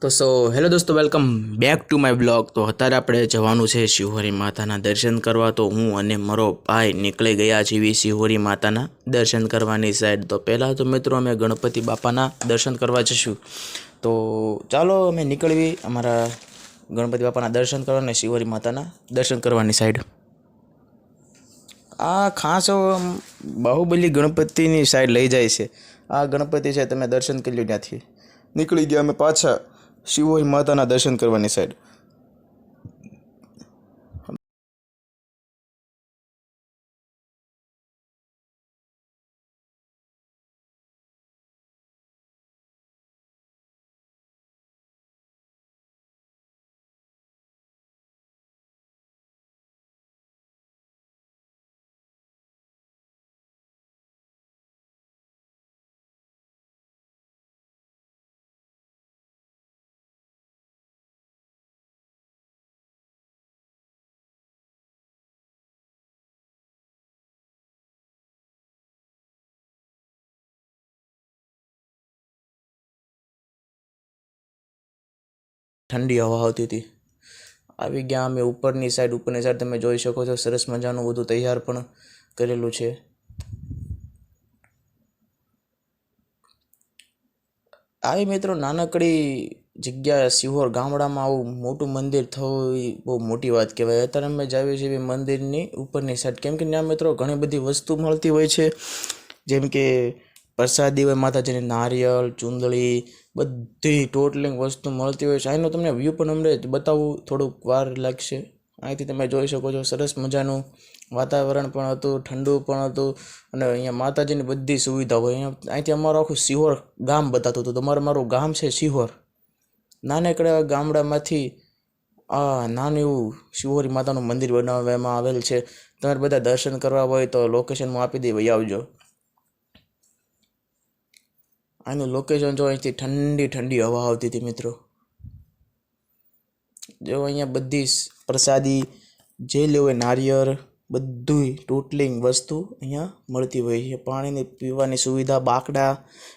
તો so, hello દોસ્તો, welcome back to my blog. તો અત્યારે આપણે જવાનું છે શિવહરી માતાના દર્શન કરવા. તો હું અને મારો ભાઈ નીકળી ગયા છીએ શિવહરી માતાના દર્શન કરવાની સાઈડ તો પહેલાં તો મિત્રો અમે ગણપતિ બાપાના દર્શન કરવા જઈશું તો ચાલો અમે નીકળવી અમારા ગણપતિ બાપાના દર્શન કરવા અને શિવહરી માતાના દર્શન કરવાની સાઈડ આ ખાસ બાહુબલી ગણપતિની સાઈડ લઈ જાય છે. આ ગણપતિ છે, તમે દર્શન કરી લો ત્યાંથી. નીકળી ગયા અમે પાછા. શિવોઈ માતાના દર્શન કરવાની સાઈડ. ઠંડી હવા આવતી હતી. આવી ગયા અમે ઉપરની સાઈડ ઉપરની સાઈડ તમે જોઈ શકો છો, સરસ મજાનું બધું તૈયાર પણ કરેલું છે. આવી મિત્રો નાનકડી જગ્યા સિહોર ગામડામાં આવું મોટું મંદિર થવું એ બહુ મોટી વાત કહેવાય. અત્યારે અમે જાવીએ છીએ મંદિરની ઉપરની સાઈડ કેમ કે ત્યાં મિત્રો ઘણી બધી વસ્તુ મળતી હોય છે. જેમ કે પ્રસાદી હોય, માતાજીની નારિયેળ ચૂંદડી બધી ટોટલિંગ વસ્તુ મળતી હોય છે. આનો તમને વ્યૂ પણ અમને બતાવવું થોડુંક વાર લાગશે. અહીંથી તમે જોઈ શકો છો, સરસ મજાનું વાતાવરણ પણ હતું, ઠંડુ પણ હતું, અને અહીંયા માતાજીની બધી સુવિધા હોય. અહીંયા, અહીંથી અમારું આખું સિહોર ગામ બતાતું હતું. તમારું, મારું ગામ છે સિહોર નાનકડા ગામડામાંથી આ નાનું એવું શિવોરી માતાનું મંદિર બનાવવામાં આવેલ છે. તમારે બધા દર્શન કરવા હોય તો લોકેશન હું આપી દઈ વહી આવજો. આનું લોકેશન જો અહીંથી ઠંડી ઠંડી હવા આવતી હતી મિત્રો. જો અહીંયા બધી પ્રસાદી, જે લેવું હોય નારિયેળ, બધુંય ટોટલિંગ વસ્તુ અહીંયા મળતી હોય છે. પાણીની પીવાની સુવિધા, બાકડા,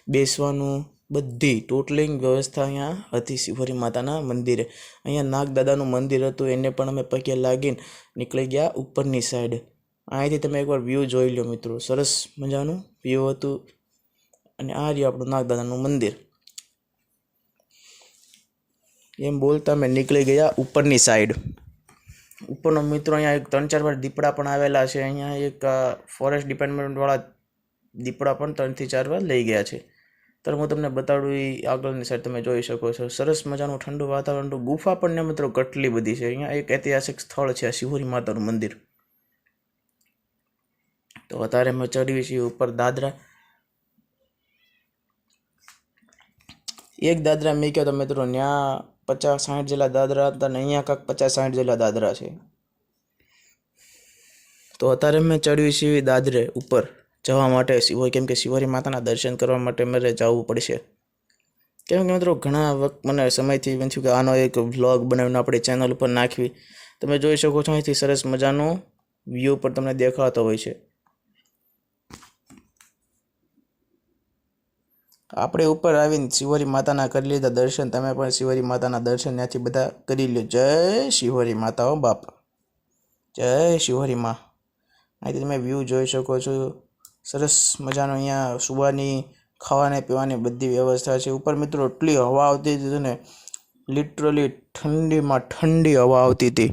બેસવાનું, બધી ટોટલિંગ વ્યવસ્થા અહીંયા હતી શિવરી માતાના મંદિરે. અહીંયા નાગદાદાનું મંદિર હતું, એને પણ અમે પગે લાગીને નીકળી ગયા ઉપરની સાઈડ અહીંથી તમે એકવાર વ્યૂ જોઈ લો મિત્રો. સરસ મજાનું વ્યૂ હતું. અને આ રહ્યું આપણું નાગદાદાનું મંદિર. એમ બોલતા અમે નીકળી ગયા ઉપરની સાઈડ ઉપરનો મિત્રો અહીંયા એક ત્રણ ચાર વાર દીપડા પણ આવેલા છે. અહીંયા એક ફોરેસ્ટ ડિપાર્ટમેન્ટવાળા દીપડા પણ ત્રણથી ચાર વાર લઈ ગયા છે. ત્યારે હું તમને બતાડું એ આગળની સાઈડ તમે જોઈ શકો છો. સરસ મજાનું ઠંડુ વાતાવરણ ગુફા પણ ને મિત્રો કેટલી બધી છે. અહીંયા એક ઐતિહાસિક સ્થળ છે શિહોરી માતાનું મંદિર. તો અત્યારે અમે ચડીએ છીએ ઉપર દાદરા. એક દાદરા મેં કહ્યો તો મિત્રો ત્યાં પચાસ સાઠ જેટલા દાદરા હતા અને અહીંયા કાંક પચાસ સાઠ જેટલા દાદરા છે. તો અત્યારે મેં ચડ્યું છીએ દાદરે ઉપર જવા માટે, શિવો કેમ કે શિવરી માતાના દર્શન કરવા માટે મારે જવું પડશે. કેમ કે મિત્રો, ઘણા વખત મને સમયથી એમ થયું કે આનો એક વ્લોગ બનાવીને આપણી ચેનલ ઉપર નાખવી. તમે જોઈ શકો છો અહીંથી સરસ મજાનો વ્યૂ પણ તમને દેખાતો હોય છે. આપણે ઉપર આવીને શિવરી માતાના કરી લીધા દર્શન, તમે પણ શિવરી માતાના દર્શન ત્યાંથી બધા કરી લ્યો. જય શિવરી માતા હો બાપા. જય શિવરી માં. અહીંથી તમે વ્યૂ જોઈ શકો છો. સરસ મજાનો અહીંયા સુવાની, ખાવાને, પીવાની બધી વ્યવસ્થા છે. ઉપર મિત્રો, એટલી હવા આવતી હતી ને લિટરલી ઠંડીમાં ઠંડી હવા આવતી હતી.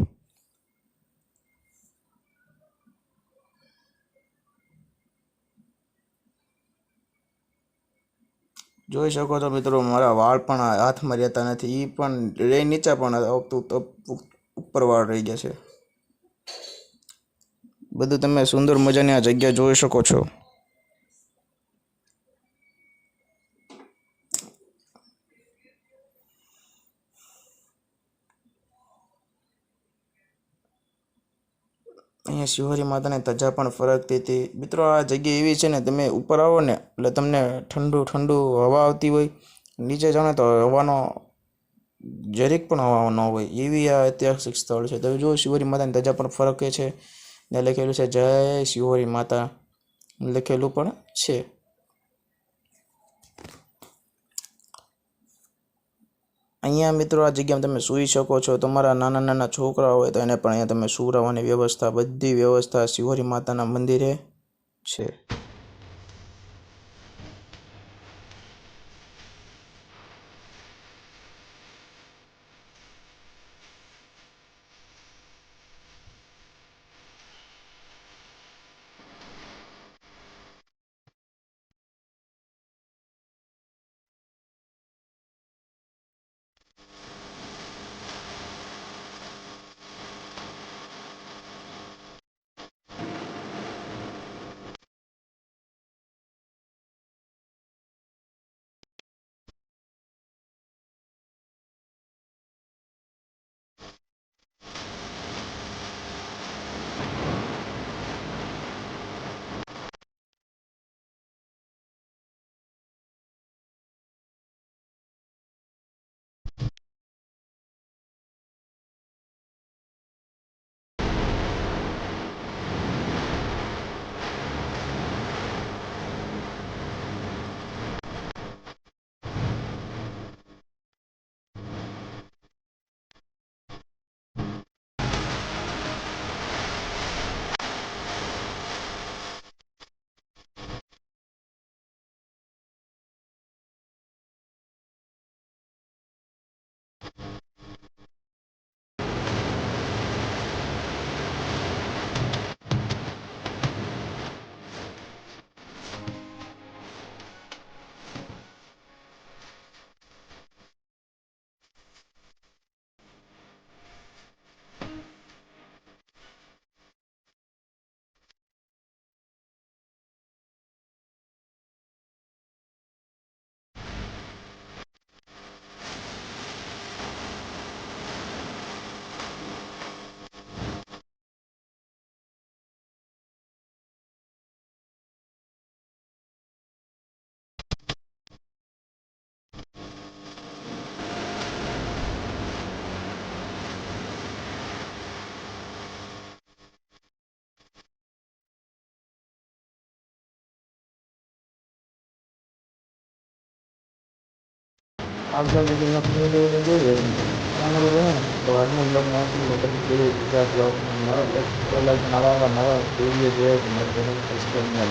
જોઈ શકો છો મિત્રો, મારા વાળ પણ હાથમાં રહેતા નથી એ પણ રે નીચે પણ ઉપર વાળ રહી છે બધું તમે સુંદર મજાની આ જગ્યા જોઈ શકો છો. શિવહરી માતાની ધજા પણ ફરકતી હતી. મિત્રો, આ જગ્યા એવી છે ને, તમે ઉપર આવો ને, એટલે તમને ઠંડુ ઠંડુ હવા આવતી હોય. નીચે જાઓ તો હવાનો જરીક પણ હવા ન હોય. એવી આ ઐતિહાસિક સ્થળ છે. તમે જુઓ શિવહરી માતાની ધજા પણ ફરકે છે. ને લખેલું છે, જય શિવહરી માતા. લખેલું પણ છે. અહીંયા મિત્રો આ જગ્યામાં તમે સૂઈ શકો છો. તમારા નાના નાના છોકરા હોય તો એને પણ અહીંયા તમે સુવડાવવાની વ્યવસ્થા, બધી વ્યવસ્થા શિહોરી માતાના મંદિરે છે. આગળ બધી નોકરી જોઈએ જોઈએ ને તો આજનું બ્લોગ નાખી તો પછી બીજું બીજા બ્લોગ નવા નવા જોઈએ તો મારે ચેનલ સબસ્ક્રાઈબ ને